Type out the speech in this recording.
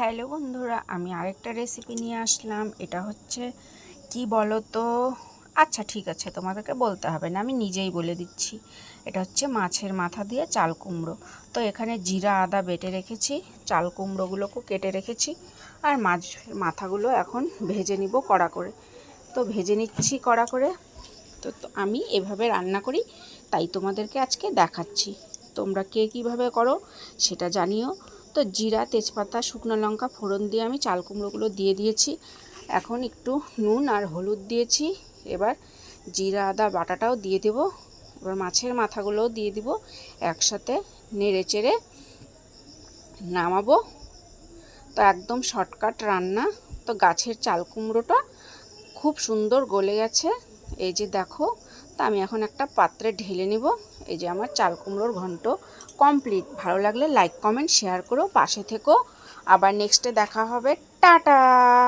Hello বন্ধুরা, আমি আরেকটা রেসিপি নিয়ে আসলাম। এটা হচ্ছে, কি বলো তো আচ্ছা ঠিক আছে, তোমাদেরকে বলতে হবে না, আমি নিজেই বলে দিচ্ছি। এটা হচ্ছে মাছের মাথা দিয়ে চাল কুমড়ো। তো এখানে জিরা, আদা বেটে রেখেছি, চাল কুমড়োগুলোকেও কেটে রেখেছি, আর মাছের মাথাগুলো এখন ভেজে নিব কড়া করে। তো ভেজে নিচ্ছি কড়া করে। তো আমি এভাবে রান্না করি, তাই তোমাদেরকে আজকে দেখাচ্ছি। তোমরা কে কীভাবে করো, সেটা জানিও। তো জিরা, তেজপাতা, শুকনো লঙ্কা, ফোড়ন দিয়ে আমি চাল কুমড়োগুলো দিয়ে দিয়েছি। এখন একটু নুন আর হলুদ দিয়েছি। এবার জিরা, আদা, বাটাটাও দিয়ে দেব। এবার মাছের মাথাগুলোও দিয়ে দিব। একসাথে নেড়ে চেড়ে নামাবো। তো একদম শর্টকাট রান্না। তো গাছের চাল কুমড়োটা খুব সুন্দর গলে গেছে। এই যে দেখো, তা আমি এখন একটা পাত্রে ঢেলে নেব। এই যে আমার চাল কুমড়োর ঘন্ট কমপ্লিট ভালো লাগলে লাইক কমেন্ট শেয়ার করো, পাশে থেকো। আবার নেক্সটে দেখা হবে। টাটা!